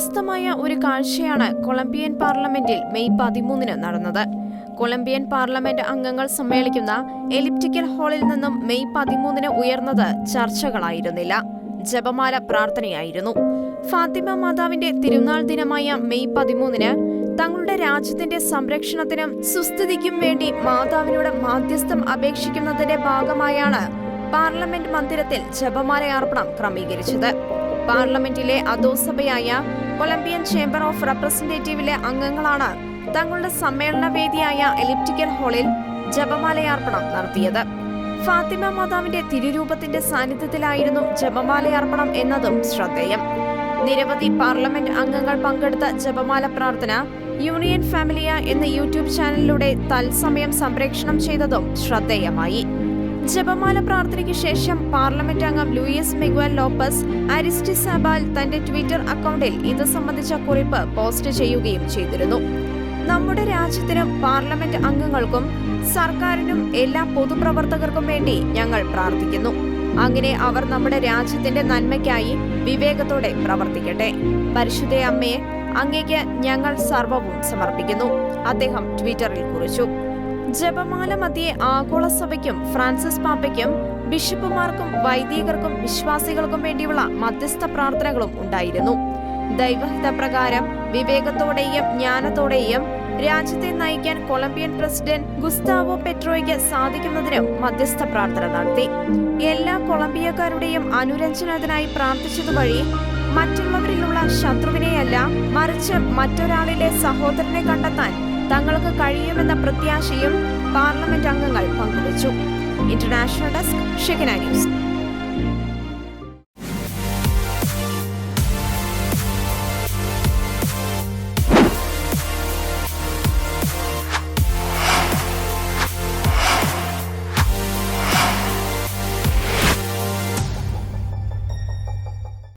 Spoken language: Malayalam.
വ്യത്യസ്തമായ ഒരു കാഴ്ചയാണ് കൊളംബിയൻ പാർലമെന്റിൽ മെയ് പതിമൂന്നിന് നടന്നത്. കൊളംബിയൻ പാർലമെന്റ് അംഗങ്ങൾ സമ്മേളിക്കുന്ന എലിപ്റ്റിക്കൽ ഹാളിൽ നിന്നും മെയ് പതിമൂന്നിന് ഉയർന്നത് ചർച്ചകളായിരുന്നില്ല. ജപമാല പ്രാർത്ഥനയായിരുന്നു. ഫാത്തിമ മാതാവിന്റെ തിരുനാൾ ദിനമായ മെയ് പതിമൂന്നിന് തങ്ങളുടെ രാജ്യത്തിന്റെ സംരക്ഷണത്തിനും സുസ്ഥിതിക്കും വേണ്ടി മാതാവിനോട് മാധ്യസ്ഥം അപേക്ഷിക്കുന്നതിന്റെ ഭാഗമായാണ് പാർലമെന്റ് മന്ദിരത്തിൽ ജപമാലയാർപ്പണം ക്രമീകരിച്ചത്. പാർലമെന്റിലെ അധോസഭയായ കൊളംബിയൻ ചേംബർ ഓഫ് റെപ്രസെന്റേറ്റീവിലെ അംഗങ്ങളാണ് തങ്ങളുടെ സമ്മേളന വേദിയായ എലിപ്റ്റിക്കൽ ഹാളിൽ ജപമാലയാർപ്പണം നടത്തിയത്. ഫാത്തിമ മാതാവിന്റെ തിരുരൂപത്തിന്റെ സാന്നിധ്യത്തിലായിരുന്നു ജപമാലയാർപ്പണം എന്നതും ശ്രദ്ധേയം. നിരവധി പാർലമെന്റ് അംഗങ്ങൾ പങ്കെടുത്ത ജപമാല പ്രാർത്ഥന യൂണിയൻ ഫാമിലിയ എന്ന യൂട്യൂബ് ചാനലിലൂടെ തത്സമയം സംപ്രേക്ഷണം ചെയ്തതും ശ്രദ്ധേയമായി. ജപമാല പ്രാർത്ഥനയ്ക്ക് ശേഷം പാർലമെന്റ് അംഗം Luis Miguel Lopez Aristizabal തന്റെ ട്വിറ്റർ അക്കൗണ്ടിൽ ഇത് സംബന്ധിച്ച കുറിപ്പ് പോസ്റ്റ് ചെയ്യുകയും ചെയ്തിരുന്നു. നമ്മുടെ രാജ്യത്തിനും പാർലമെന്റ് അംഗങ്ങൾക്കും സർക്കാരിനും എല്ലാ പൊതുപ്രവർത്തകർക്കും വേണ്ടി ഞങ്ങൾ പ്രാർത്ഥിക്കുന്നു. അങ്ങനെ അവർ നമ്മുടെ രാജ്യത്തിന്റെ നന്മയ്ക്കായി വിവേകത്തോടെ പ്രവർത്തിക്കട്ടെ. പരിശുദ്ധ അമ്മയെ അങ്ങേക്ക് ഞങ്ങൾ സർവവും സമർപ്പിക്കുന്നു. അദ്ദേഹം ട്വിറ്ററിൽ കുറിച്ചു. ജപമാല മധ്യേ ആഗോള സഭയ്ക്കും ഫ്രാൻസിസ് പാപ്പയ്ക്കും ബിഷപ്പുമാർക്കും വൈദികർക്കും വിശ്വാസികൾക്കും വേണ്ടിയുള്ള മധ്യസ്ഥ പ്രാർത്ഥനകളും ഉണ്ടായിരുന്നു. ദൈവഹിത പ്രകാരം വിവേകത്തോടെയും ജ്ഞാനത്തോടെയും രാജ്യത്തെ നയിക്കാൻ കൊളംബിയൻ പ്രസിഡന്റ് ഗുസ്താവോ പെട്രോയ്ക്ക് സാധിക്കുന്നതിനും മധ്യസ്ഥ പ്രാർത്ഥന നടത്തി. എല്ലാ കൊളംബിയക്കാരുടെയും അനുരഞ്ജനത്തിനായി പ്രാർത്ഥിച്ചതുവഴി മറ്റുള്ളവരിലുള്ള ശത്രുവിനെയല്ല മറിച്ച് മറ്റൊരാളിലെ സഹോദരനെ കണ്ടെത്താൻ തങ്ങൾക്ക് കഴിയുമെന്ന പ്രത്യാശയും പാർലമെന്റ് അംഗങ്ങൾ പങ്കുവച്ചു. International desk Shekinah news.